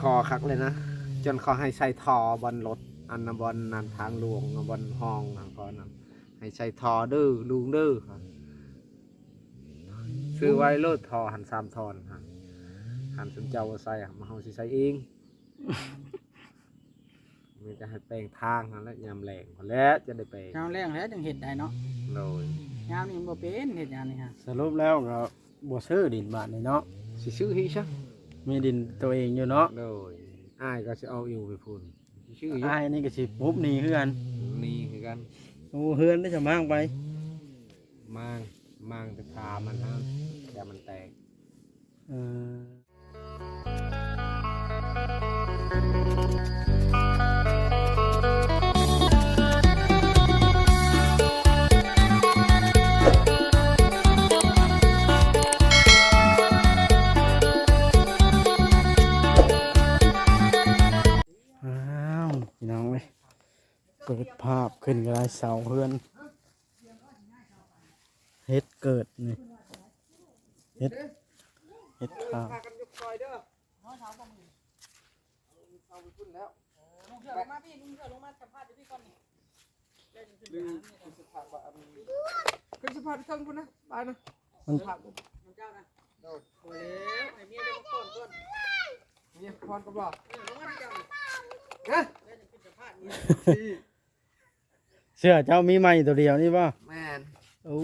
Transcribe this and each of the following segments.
คอคักเลยนะ จนเขาให้ใส่ทอบนรถอันนะบนนันทางหลวงบนห้องนะก็นั้นให้ใส่ทอดื้อลุงดื้อครับซื้อไว้โลดทอหันสามทอนหันหันสนเจ้าว่าใส่มาเฮาสิใส่เองมีจะให้แปลงทางนั่นแหล้วยามแรงพอแล้วจะได้แปลงเช้าแรงแล้วจังเฮ็ดได้เนาะโดยยามนี่บ่เป็นเฮ็ดหยังนี่ฮะสรุปแล้วก็บ่ซื้อดินบาทนี่เนาะสิซื้อให้ซะ มีดินตัวเองอยู่เนาะโดยอ้ายก็จะเอาอยู่ไปพูนสิซื้ออยู่อ้ายนี่ก็สิปุ๊บหนี่คือกันนี่คือกันโอ้เฮือนได้จะมางไปมางมางแต่ขามันนะแต่มันแตก เออ ภาพขึ้นก็ได้เสาเฮือนเฮ็ดเกิดนี่เฮ็ดเฮ็ดข้าวพากันยกซอยเด้อน้อยเช้าบ่มีเอาไปพุ่นแล้วลุงเสือลงมาพี่ลุงเสือลงมาสัมภาษณ์อยู่พี่ก่อนนี่เล่นขึ้นลืมไปขึ้นสะพานบะอันขึ้นสะพานเครื่องพุ่นนะไปนะมันสะพานพุ่นน้องเจ้านะโดดโอ้แล้วไอ้เมียเดี๋ยวมาก่อนก่อนมีพรก็บอกเออลงมาพี่เจ้านี่นะเล่น เสื้อเจ้ามีไหมตัวเดียวนี่ป่ะแมนโอ้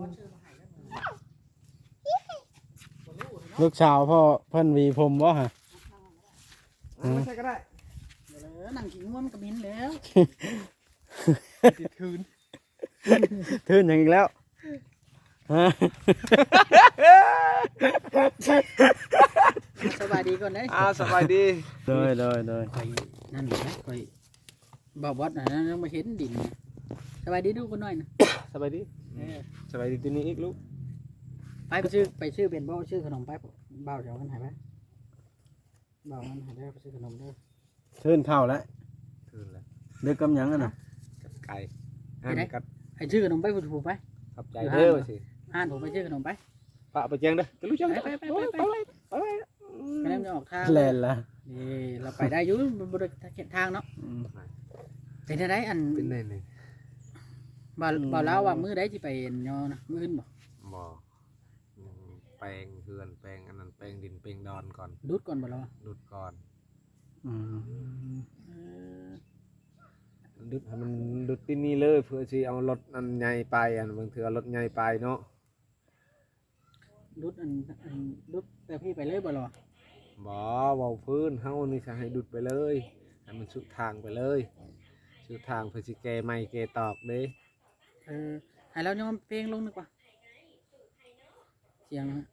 ว่าชื่อมาให้แล้วมึงบ่รู้เนาะลูกสาวพ่อเพิ่นหวีผมบ่ฮะเอาไม่ใช่ก็ได้เดี๋ยวเลยนั่งกินง่วงกระมินแล้วติดคืนทื่นอย่างอีกแล้วฮะสบายดีก่อนเด้อ่าสบายดีโดยโดยโดยคอยนั่นแหละคอยบอกบอสนะนั่งมาเห็นดินนะ สบายดีดูกันหน่อยนะสบายดีสบายดีตัวนี้อีกลูกไปไปซื้อไปซื้อเป็นบ่ซื้อขนมไปเบาเดี๋ยวมันหายไปเบามันหายได้ไปซื้อขนมเด้อทื่นเข้าแล้วคืนแล้วดึกกำหยังอะน่ะกับไก่อันกับให้ซื้อขนมไปผู้ถูกไปขับใจเด้อสิอ่านผมไปซื้อขนมไปปะไปเจียงเด้อจะรู้จังไปไปไปไปไปไปไปก็เริ่มจะออกทางแลนละนี่เราไปได้อยุ่บนเขตทางเนาะอืมเป็นอะไรอันเป็นไงนี่ บ่าวบ่าวลาวว่ามือได้ที่ไปยอนะมือขึ้นบ่บ่แปลงเฮือนแปลงอันนั้นแปลงดินแปลงดอนก่อนดูดก่อนบ่าวลาวดุดก่อนอืมเออดุดให้มันดุดที่นี่เลยเพื่อที่เอารถอันใหญ่ไปอันบางเถื่อรถใหญ่ไปเนาะดูดอันอันดูดแต่พี่ไปเลยบ่าวลาวบ่เว้าพื้นเฮานี่จะให้ดุดไปเลยให้มันสุดทางไปเลยสุดทางเพื่อสิแกไม่แกตอกเด้ เออให้เรายอมเพลงลงดีกว่าเสียงนะ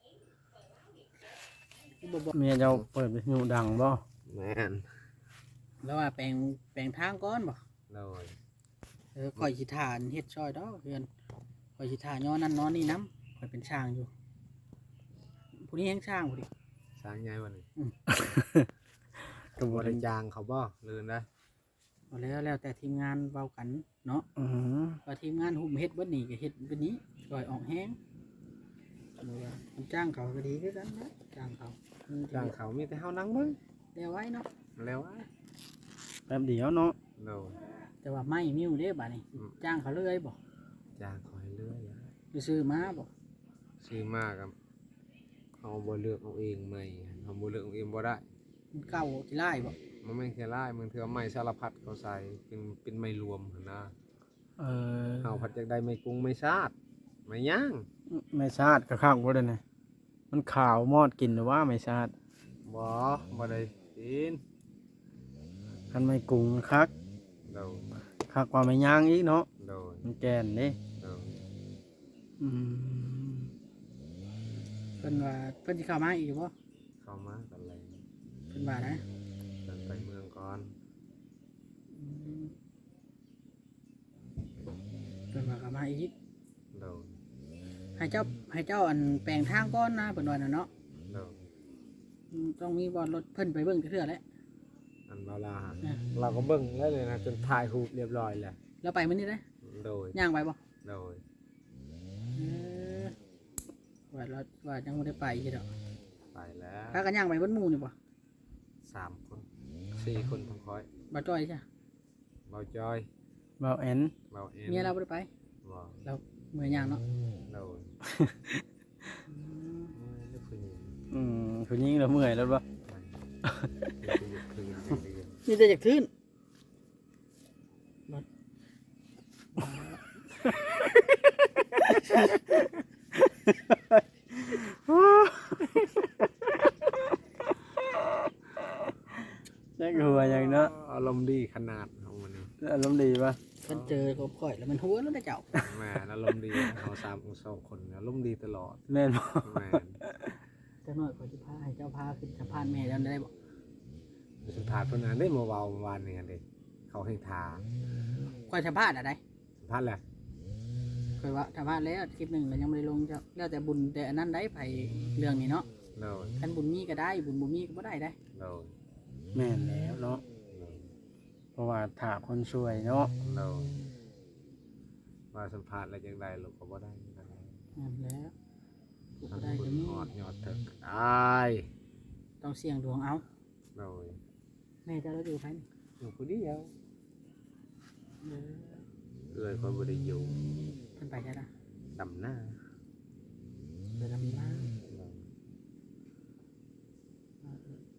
บ่บ่เมียเจ้าเปิดวิทยุดังบ่แม่นแล้วว่าแปลงแปลงทางก่อนบ่โดยเออข่อยสิทานเฮ็ดซอยดอกเพื่อนข่อยสิทานย้อนนั่นนอนนี่น้ำข่อยเป็นช่างอยู่ผู้นี้แฮงช่างผู้นี้สร้างใหญ่วันนี้ก็บ่บ่ได้ได้จางเขาบ่ลืมนะ เอาแล้วแล้วแต่ทีมงานเว้ากันเนาะอืมว่าทีมงานหุ่มเฮ็ดเบิดนี่ก็เฮ็ดเบิดนี้ปล่อยออกแห้งหรือว่าคนจ้างเขาก็ดีคือกันนะจ้างเขาอืมจางเขามีแต่เฮานั่งเบิ่งเดี๋ยวไว้เนาะแล้วอะแป๊บเดียวเนาะ โดย แต่ว่าไม่มิ้วเด้บัดนี้อืม จ้างเขาเลยบ่จางขอให้เลื่อยอะหรือซื้อมาบ่ซื้อมากครับเอาบ่เลือกเอาเองไหมเอาบ่เลือกเอาเองบ่ได้มันเก่าสิไล่บ่ มันไม่แค่ไล่มันเถื่อไม้สารพัดเขาใส่เป็นเป็นไม้รวมหั่นนะเออเฮาพัดจากได้ไม้กรุงไม้ชาดไม้ย่างไม่ชาติก็ข้างบ่ได้นะมันขาวมอดกินหรือว่าไม่ชาติบ่บ่ได้กินคันไม่กรุงคักโดยคักกว่าไม่ย่างอีกเนาะโดยมันแกนเด้โดยอืมเพิ่นว่าเพิ่นสิเข้ามาอีกบ่เข้ามากันเลยเพิ่นว่านะ ก่อนอืมเพิ่นว่าเข้ามาอีกโดยให้เจ้าให้เจ้าอันแปลงทางก่อนนะเพิ่นว่าน่ะเนาะโดยอืมต้องมีบอลรถเพิ่นไปเบิ่งเทื่อแล้ว อันเวลาอะ เราก็เบิ่งแล้วเลยนะจนถ่ายรูปเรียบร้อยแล้วแล้วไปมื้อนี้ได้โดยย่างไปบ่โดยเออว่าเราว่ายังไม่ได้ไปอีกดอกไปแล้วพากันย่างไปเบนหมู่นี่บ่สามคน สี่คนทั้งคอยบ่จ้อยจ้ะเบาจอยเบาแอนเบาเอ็นเมียเราบ่ได้ไปบ่เราเมื่อยย่างเนาะเราอืมเลือกผู้หญิงอืมผู้หญิงแล้วเมื่อยแล้วบ่ไปคือคืนอย่างเดียวมีแต่อยากทื่นบ่ แจ็คหัวอย่างเนาะอารมณ์ดีขนาดของมันนี่อารมณ์ดีป่ะเพิ่นเจอกับข่อยแล้วมันหัวแล้วได้เจ้าแหม่อารมณ์ดีเราสามองสองคนอารมณ์ดีตลอดแม่นบ่แหม่จักหน่อยข่อยสิพาให้เจ้าพาขึ้นสะพานแม่เจ้าได้บ่สัมผัสเพื่อนนั้นได้มาเวาเมื่อวานนี่กันเด็เขาให้ทาข่อยสัมภาษณ์อะไรสัมผัสแหละข่อยว่าสัมภาษณ์แล้วคลิปหนึงแล้วยังบ่ได้ลงเจ้าแล้วแต่บุญแต่อันนั้นได้ไปเรื่องนี้เนาะเราคันบุญมีก็ได้บุญบ่มีก็บ่ได้ได้เรา แม่นแล้วเนาะเพราะว่าถาคนช่วยเนาะเราว่าสัมผัสอะไรจังใดเราก็บ่ได้เหมือนกันนั่นแหล้วบ่ทำได้บุก็ญมีหอดยอดเถิกได้ต้องเสี่ยงดวงเอาเราแม่เจ้าเราอยู่ไผนี่อยู่คนเดียวเออเอื้อยคนบ่ได้อยู่เพิ่นไปได้ละดำหน้า ไปดำน้เรา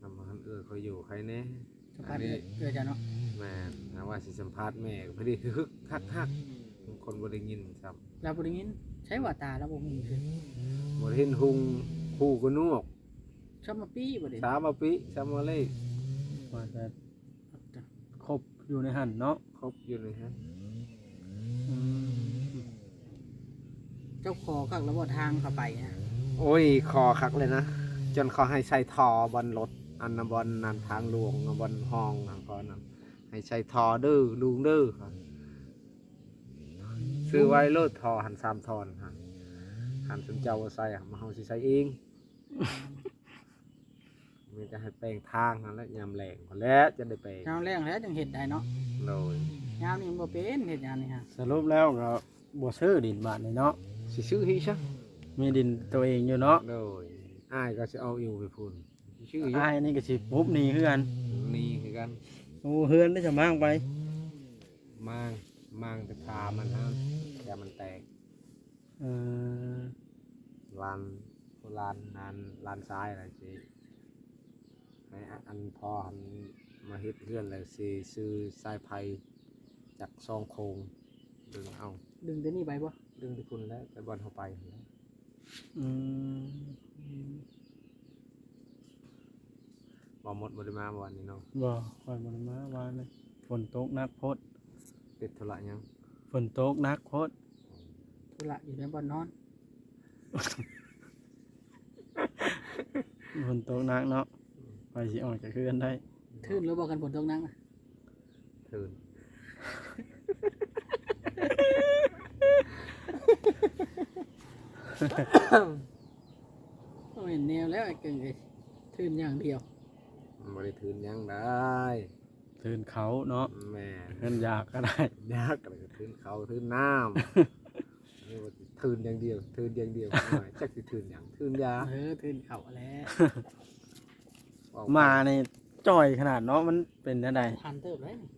นำมาหัน เอื้อยเขาอยู่ใครแน่ำสัมภาษณ์เอื้อเจ้าเนาะแม่นนะว่าสิสัมภาษณ์แม่ก็พอดีฮึกฮักฮักคนบ่ได้ยินซ้ำเราบ่ได้ยินใช้ว่าตาเราบ่มีคือบ่ได้เห็นหุงคู่กับนกชอบมาปี้บ่ได้สามอาปิสามมาเลยว่าจะครบอยู่ในหันเนาะครบอยู่เลยฮะอืมเจ้าคอกักระบ่ทางเข้าไปนะโอ้ยคอคักเลยนะ จนเขาให้ใส่ทอบนรถ อันนะบนนันทางหลวงบนห้องนะก็นั้นให้ใส่ทอดื้อลุงดื้อครับซื้อไว้โลดทอหันสามทอนหันหันสนเจ้าว่าใส่อะมาเฮาสิใส่เองมันจะให้แปลงทางนั่นแหล้วยามแรงพอแล้วจะได้แปลงยามแรงแล้วจังเฮ็ดได้เนาะเลยยามนี้มันบ่เป็นเฮ็ดยามนี้ฮะสรุปแล้วก็บ่ซื้อดินบ้านนี่เนาะสิซื้อให้ซะมีดินตัวเองอยู่เนาะเลยอ้ายก็จะเอาอยู่ไปพูน สิซื้ออยู่อ้ายนี่ก็สิปุ๊บหนี่คือกันนี่คือกันโอ้เฮือนได้จะมางไป มางมางแต่ขามันนะแต่มันแตกเออลานลานนานลานซ้ายอะไรสิให้อันพอหันมาเฮ็ดเพื่อนเลยสิซื้อสายไผ่จากซองโคงดึงเอาดึงตัวนี้ไปบ่ดึงที่คุณแล้วไปบอลเข้าไปหั่นแหล้วอืม บ่หมดบ่ได้มาวันนี้เนาะบ่ค่อยบ่ได้มาวานเลยฝนตกหนักโพดติดธุระยังฝนตกหนักโพดธุระอยู่ในบ่อนนอนฝนตกหนักเนาะไปสิออกจากเฮือนได้ทื่นหรือบ่กันฝนตกหนักอะทืนบ่เห็นแนวแล้วไอ้เก่งเอ้ยทื่นอย่างเดียวมัน บ่ได้ทืนยังได้ทืนเขาเนาะแม่นเฮือนอยากก็ได้ยากอะไรก็ทืนเขาทืนน้ำนี่ว่าสิทืนอย่างเดียวทืนอย่างเดียวหน่อยจักสิทืนอย่างทืนยาเออทื่นเข้าแล้วเว้มาในจ่อยขนาดเนาะมันเป็นจังไดทันเติบเลยนี่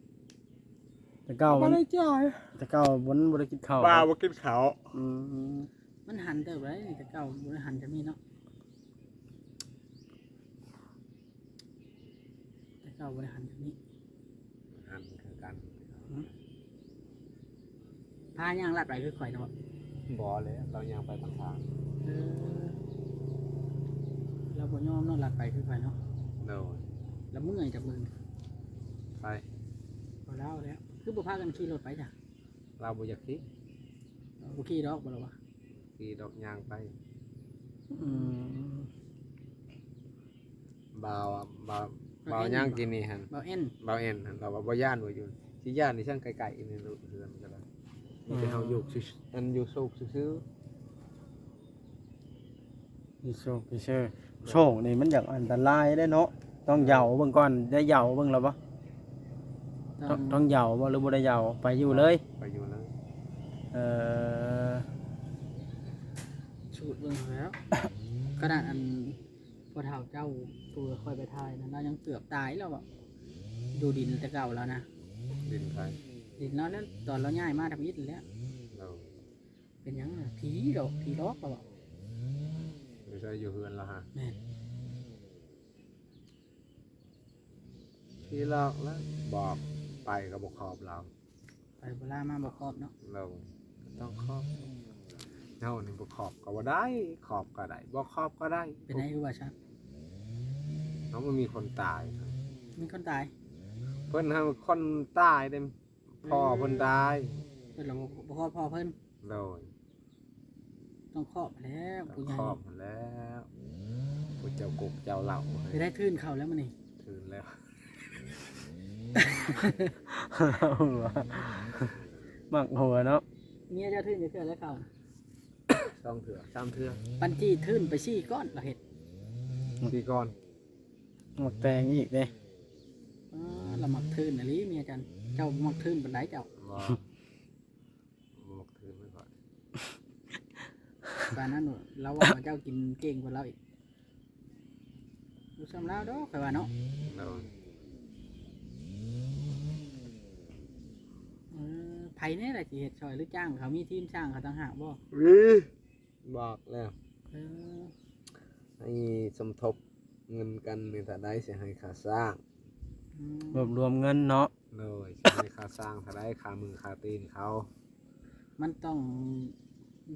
แต่เก่าบ่มันได้จ่อยแต่เก่าบ่นบ่ได้กินข้าวบ้าบ่กินข้าวอืมมันหันเติบเลยนี่แต่เก่าบ่ได้หันจะมีเนาะแต่ เก่าบ่ได้หันจะมีอันคือกันพาย่างลัดไปคือข่อยเนาะบ่เลยเรายังไปทางทางเออเราบ่ยอมเนาะลัดไปคือข่อยเนาะโดนแล้วเมื่อยจากมึงไปพอแล้วแล้วคือบ่พากันขี่รถไปจ้ะเราบ่อยากคิดบ่ขี่ดอกบ่ล่ะวะขี่ดอกยางไปอืมบ่าวอะบ่าว บ่าวย่างกินนี่หั่นบ่เอ็นบ่าวเอ็นหั่นเราว่าบ่ย่านบ่อยู่สิย่านนี่ช่างไกลๆนี่ลูกเฮือนก็ได้มีแต่เฮาอยู่ซื่อๆอันอยู่โซกซื่อพี่โชคพี่เชอร์โชคนี่มันอยากอันตรายได้เนาะต้องเหยาเบิ่งก่อนได้เหยาเบิ่งแล้วบ่ต้ต้อองงต้องเหยาบ่หรือบ่ได้เหยาไปอยู่เลย ๆไปอยู่เลยเอ่อสูตรเบิ่งแล้วขนาดอันพ่อเฒ่าเจ้า ผู้ผู้ค่อยไปทายนะเรายังเกือบตายแล้วบ่ดูดินแต่เก่าแล้วนะดินไทยดินเราแล้วตอนเราย้ายมากทำอิฐแล้ว เราเป็นหยังน่ะผีดอกผีล็อกแล้วบ่ไม่ใช่อยู่เฮือนแล้วฮะแม่นที่ลอกแล้วบอกไปก็บอกขอบเราไปเวลามาบ่ครอบเนาะเราก็ต้องขอบเท่านี้บอกขอบก็ว่ได้ ขอบก็ได้บอกขอบก็ได้เป็นไงคือว่าชัด น้องมันมีคนตายมีคนตายเพิ่นทำคนตายเด้พ่อเพิ่นตายเพิ่นเราบ่บ่ครอบพ่อเพิ่นโดยต้องครอบแล้วต้อผู้งใหญ่ขอบมันแล้วผู้เจ้ากกเจ้าเหล่าไปได้ทื่นเข้าแล้วมื้อนี้ถือแล้วหัวมักหัวเนาะเมียเจะทื่นจะเทื่อแล้วเข้าต้องเถื่อสามเถื่อปันจี้ทื่นไปซี่ก้อนเราเห็ดสี่ก้อน มักแตงอีกเด้อ๋อเรามักทื่นอะลิเมียจันเจ้ามักทื่นปานใดเจ้าบ่บอกถือไว้ก่อนปานนั้นหนูเราว่าเจ้ากินเก่งกว่าเราอีกดูซ้ำแล้วดอกไปว่าเนาะโดยเออไผเนี่ยแหละสิเฮ็ดซอยหรือจ้างเขามีทีมจ้างเขาต่างหากบ่วิบอกแล้วเออ ให้สมทบ เงินกันในถ้าได้เสียให้ค่าสร้างอืมรวบรวมเงินเนาะโดยสิให้ค่าสร้างถ้าได้ค่ามือค่าตีนเขามันต้อง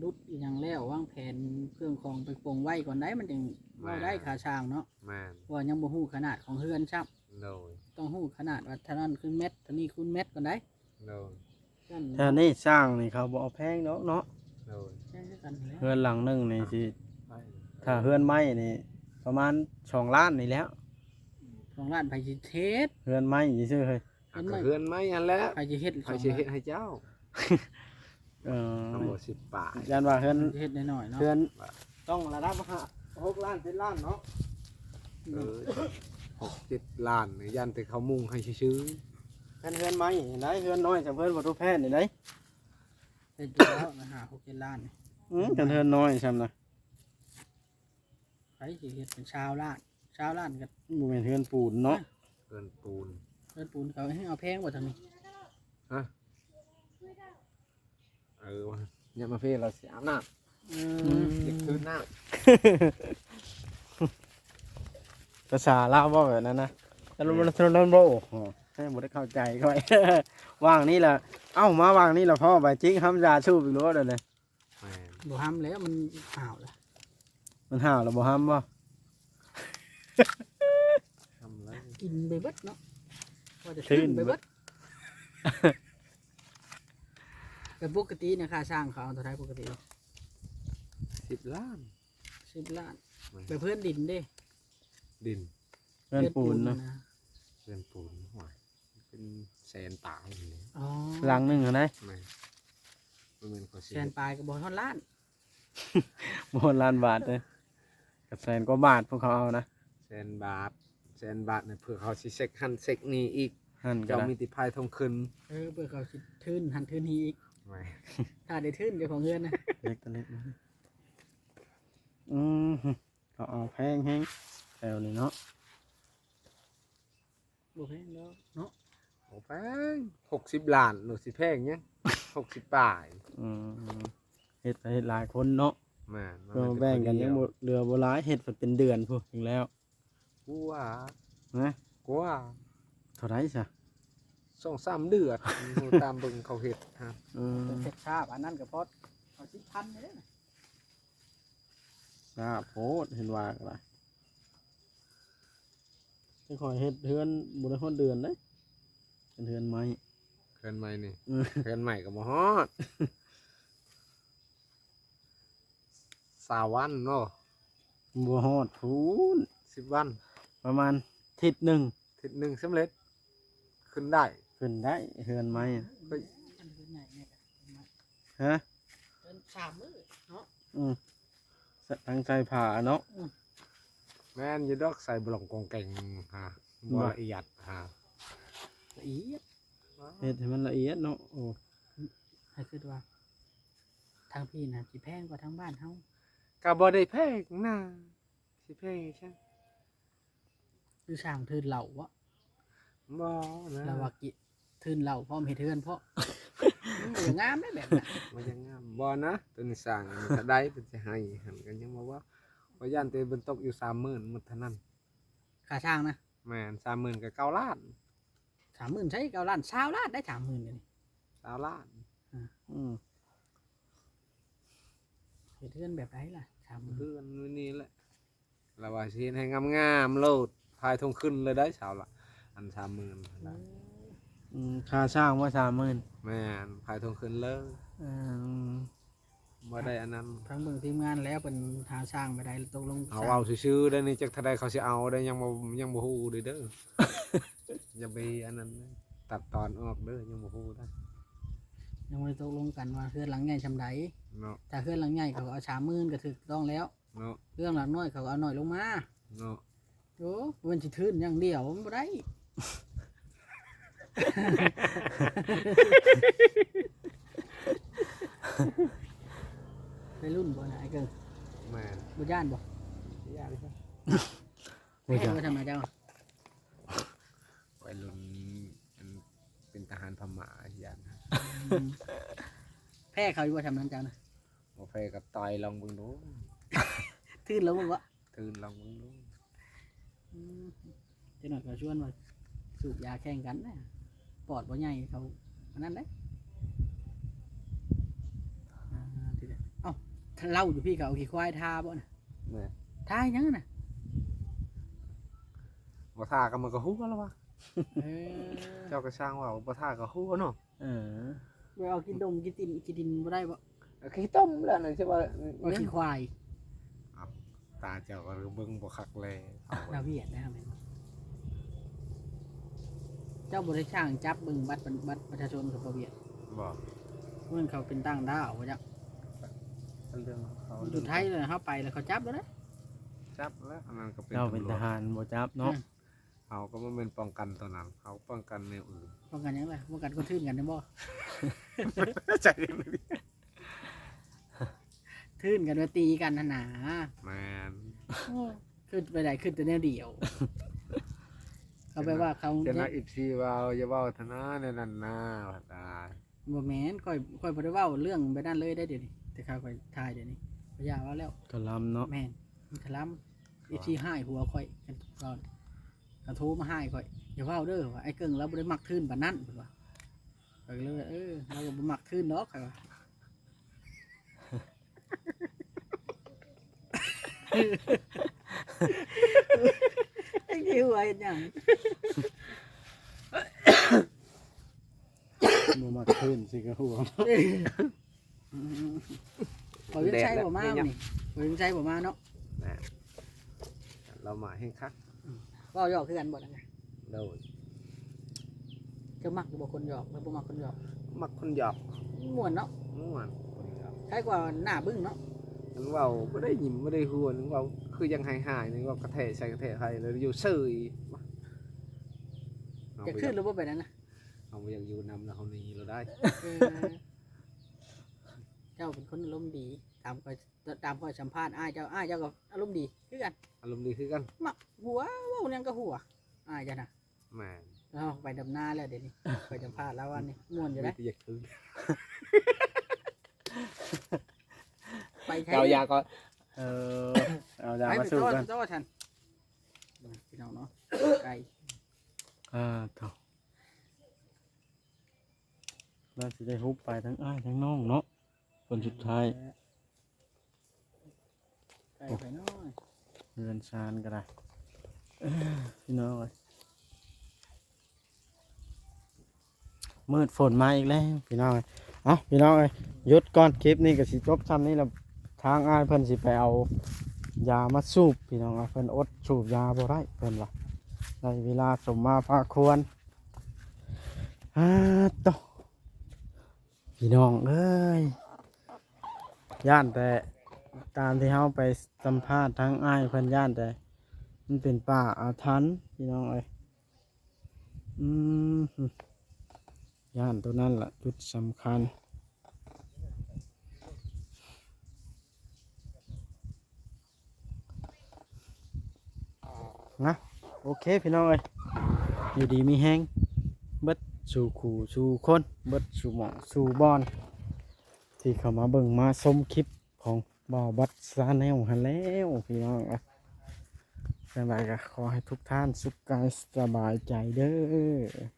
ดุดอีหยังแล้ววางแผนเครื่องของไปปลงไว้ก่อนได้มันจึงเว้าได้ค่าช่างเนาะแม่นเพราะว่ายังบ่ฮู้ขนาดของเฮือนซับโดยต้องฮู้ขนาดว่าเท่านั้นคือเม็ดเท่านี้คูณเม็ดก่อนได้โดยกันถ้านี่สร้างนี่เขาบ่เอาแพงเนาะเนาะโดยใช่คือกันแล้วเฮือนหลังหนึงนี่สิไปถ้าเฮือนไม้นี่ ประมาณ2ล้านนี่แหล้วของร้านไผสิเทศ เฮือนไม้ซื่อๆเฮ้ยอะก็เฮือนไหมอันแล้วไผสิเฮ็ดใครสิเฮ็ดให้เจ้าเออทั้งหมดสิบปาทยันว่าเฮือนเฮ็ดน้อยๆเนาะเฮือนต้องระดับห้าหกล้าน7ล้านเนาะเออหกเจ็ดล้านนี่ยันแต่เขามุ่งให้ซื้อเฮือนเฮือนไม้เห็นได้เฮือนน้อยจำเพิ่นบ่ทุกแพทย์นี่ได้เฮ็ดอยู่แล้วนะหาหกเจ็ดล้านนี่อืมกันเฮือนน้อยซ้ำนะไผ สิเฮ็ดเป็นชาวล้านชาวล้านก็บ่แม่นเฮือนปูนเนาะเกินปูน เพิ่นปูนเขาให้เอาแพงกว่าทางนี้เออวะอย่ามาเพ่เราเสียหน้าเอเด็กคืนหน้าภาษาลาวบ่แบบนั้นนะแล้วมันมันมันบ่โอ้โหให้บ่ได้เข้าใจค่อย ว่างนี่ล่ะเอ้ามาวางนี่ล่ะพ่อไปจริงคำยาชูบอีกรู้เด้อเลยแม่นบ่ห้ามแล้วมันห่าวแล้ว มันห่าวแล้วบ่ห้ามบ่ทำแล้วกินไปเบิดเนาะว่าจะขึ้นไปเบิดแต่ปกติเนี่ยค่าสร้างเขาเอาเท่าไหร่ปกติสิบล้าน10ล้านแม่นไปเพื่อนดินเด้ดินเฮือนปูนเนาะเกินปูนหวยเป็นแสนตายอย่างนี้อ๋อหลังหนึงอะนะแม่นมันเป็นคนเสีแสนปลายก็บ่เท่าล้านบ่ล้านบาทเลย กับแสนกว่าบาทพวกเขาเอานะแสนบาทแสนบาทเนี่ยเพื่อเขาสิเซ็กหันเซ็กนี่อีกหั่นก็เจ้าได้มีติพายทองขึ้นเออเพื่อเขาสิทื่นหันทื่นนี้อีกแม่นถ้าได้ทื่นเจ้าของเงินนะเล็กตัวเล็กนะอืมเขาเอาแพงแฮงแถวนี้เนาะบ่แพงแล้วเนาะโอ้แพงหกสิบล้านหนูสิแพงยังหกสิบป่าย อืมเฮ็ดไปเฮ็ดหลายคนเนาะ แม่นก็แบ่งกันยังบ่เหลือบ่หลายเฮ็ดไปเป็นเดือนพุ่นถึงแล้วกูว่านะกูว่าเท่าไหร่ซะสองสามเดือนดูตามเบิ่งเขาเห็ดฮะอืมเสร็จชาบอันนั้นก็พอเอาสิพันเลยนะทราบโพดเห็นว่าก็ได้จะขอยเฮ็ดเฮือนบ่ได้ฮอดเดือนเด้เป็นเฮือนไม้เกินใหม่นี่อืมเกินใหม่กับมฮอด สาวันเนาะบ่ฮอดพูนสิบวันประมาณทิศหนึ่งทิศหนึ่งสำเร็จ ขึ้นได้ ขึ้นได้เฮือนไม้อะอันเป็นใหญ่เนี่ยก็ฮะเป็นสามมื้อเนาะอืมสตั้งใจผ่าเนาะ แม่นอยูดอกใส่บลองกองแกงฮะบ่บ่ ละเอียดฮะละเอียดเฮ็ดให้มันละเอียดเนาะโอ้ให้คิดว่า ทางพี่น่ะสิแพงกว่าทางบ้านเฮา ก็บ่ได้แพงนะสิแพงใช่คือช่างทืนเหล่าวะบ่นะแล้วว่ากิทืนเหล่าพร้อมเฮ็ดเทือนเพราะมันบ่งามได้แบบนั้นมันยังงามบ่นะตัวนี้สร้างมันก็ได้ตัวสิให้หันกันยังบ่ว่าว่าย่านตัวบนตกอยู่30,000หมดเท่านั้นค่าช่างนะแม่น30,000ก็9ล้านสามหมื่นใช้เก้าล้านเช้าล้านได้สามหมื่นเดี๋ยวนี้9ล้านอืมเฮ็ดเทือนแบบไรล่ะ สามหมื่นเพื่อนมื้อนี้แหละแล้วว่าสิเฮ็ดให้งามๆโลดพายทงขึ้นเลยได้เช้าละอัน30,000นะอืมค่าช่างว่าสามหมื่นแม่นพายทงขึ้นเลยอืมบ่ได้อันนั้นทั้งเบิ่งทีมงานแล้วเป็นหาช่างไปได้ตกลงเอาเอาซื่อๆได้นี่จักเท่าใดเขาสิเอาได้ยังบ่ยังบ่ฮู้เด้อเด้ออย่าไปอันนั้นนะตัดตอนออกเด้อยังบ่ฮู้ได้ ยังไม่ได้ตกลงกันว่าเพื่อนหลังใหญ่ชำใดเนาะถ้าเพื่อนหลังใหญ่เขาเอาสามหมื่นก็ถูกต้องแล้ว เนาะเรื่องหลังน้อยเขาก็เอาหน่อยลงมาเนาะโอ้มันสิทื่นอย่างเดียวมันบ่ได้ ไปรุ่นบ่นะไอ้เกิงแม่นบ่ย่านบ่ยากซะแพ้บ่ทำไมเจ้า วัยรุ่นอันเป็นทหารพม่าย่านนะอืม แพ้เขาอยู่บ่ทำนั้นเจ้านะบ่แพ้ก็ต่อยลองเบิ่งดูทื่นแล้วบ่วะตื่นลองเบิ่งดูอืมเจ้าหน่อยก็ชวนว่าสูบยาแข่งกันนะปอดบ่ใหญ่เขาอันนั้นเด้อ่าทีเดียวเอ้าถ้าเล่าอยู่พี่ก็เอาขี้ควายทาบ่น่ะแม่นทาหยังน่ะบ่ท่าก็มันก็ฮู้แล้ววะเออเจ้าก็สร้างว่าบ่ท่าก็ฮู้เนาะเออ ไปเอากินดมกินตินกินดินบ่ได้บ่ขี้ต้มแล้วนั่นใช่ว่าเอาขี้ควายตาเจ้าก็เบิ่งบ่คักแลเอาดาวเวียดนะครับแม่นบ่เจ้าบ่ได้ช่างจับเบิ่งบัตรบัตรประชาชนกับบ่เวียดบ่เมื่อเขาเป็นตั้งดาวว่าจักเรื่องของเขาอยู่ไทยเลยเฮาไปแล้วเขาจับแล้วนะจับแล้วอันนั้นก็เป็นเจ้าเป็นตำรทวจหารบ่จับเนาะ เขาก็บ่แม่นป้องกันตัวนั้นเขาป้องกันแนวอื่น ป้องกันหยังล่ะป้องกันคนทื่นกันได้บ่ใจเย็นดิทื่นกันว่าตีกันหั่นน่ะแม่นโอ้ขึ้นไปได้ขึ้นแต่แนวเดียวเขาไปว่าเขาจะนักอีกทีว่าอย่าเว้าธนาในนั้นนะว่าตาบ่แม่นค่อยค่อยบ่ได้เว้าเรื่องไปนั่นเลยได้เดี๋ยวนี้แต่เขาค่อยทายเดี๋ยวนี้พยาว่าแล้วกะลำเนาะแม่นมันคลำอีที่ให้หัวค่อยกันก่อน กระโทรมาให้ค่อยอย่าเว้าเด้อว่าไอ้เกิ่งเราบ่ได้มักทื่นปานนั้นเพิ่นว่าข้อยก็เลยว่าเออเราก็บ่มักทื่นดอกข้อยว่าไอ้ที่หัวเฮ็ดหยังบ่มาขึ้นสิกระหัวข่อยยังใช้บ่มานี่ข่อยยังใช้บ่มาเนาะเรามาให้คัก เว้าหยอกคือกันบ่ล่ะไงโดยเจ้ามักอยู่บ่คนหยอกแล้วบ่มักคนหยอกมักคนหยอกม่วนเนาะม่วนคนหยอกใครกว่าหน้าบึ้งเนาะนึกเว่าบ่ได้ยิ้มบ่ได้หัวนึกเว่าคือยังหายๆนึกเว่ากระเทะใส่กระเทะใครเลยอยู่ซื่ออีกเอาจะไปขึ้นหรือบ่ไปนั้นนะเอาไปอยากอยู่นำแล้วเขาหนี้เราได้ เออเจ้าเป็นคนอารมณ์ดี ตามคอยตามคอยสัมภาษณ์อ้ายเจ้าอ้ายเจ้าก็อารมณ์ดีคือกันอารมณ์ดีคือกันมักหัวเว้าหยังก็หัวอ้ายจ้ะนะแหม่เราไปดำนาแล้วเดี๋ยวนี้ ไปสัมภาษณ์แล้ววันนี้ม่วนอยู่มีนะแต่อยากคืนไปใช้เอายาก็เออเอายาไปมาไปสู้โต้กันโต้ฉันพี่น้องเนาะไก่อ่าเถ่าเราสิได้ฮุบไปทั้งอ้ายทั้งน้องเนาะคนสุดท้าย ไก่ไปน้อยเรือนชานก็ได้เอ้อพี่น้องเอ้ยมืดฝนมาอีกแล้วพี่น้องเอ้ยเอ้าพี่น้องเอ้ยหยุดก่อนคลิปนี้ก็สิจบซ้ำนี้แล้วทางอ้ายเพิ่นสิไปเอายามาสูบพี่น้องเอ้ยเพิ่นอดสูบยาบ่ได้เพิ่นว่าในเวลาสมมาพาควรอ่าตอพี่น้องเอ้ยย่านแต่ ตามที่เฮาไปสัมภาษณ์ทั้งอ้ายเพิ่นย่านแต่มันเป็นป่าอาถรรพ์พี่น้องเอ้ยอืมย่านตัวนั้นล่ะ จุดสำคัญนะโอเคพี่น้องเอ้ยอยู่ดีมีแห้งเบิดสู่ขู่สู่คนเบิดสู่หมองสู่บอน ที่เข้ามาเบิ่งมาชมคลิปของ บ่อบัดซาแนลหันแล้วพี่น้องอ้ยจังไรก็ขอให้ทุกท่านสุขกายสบายใจเด้อ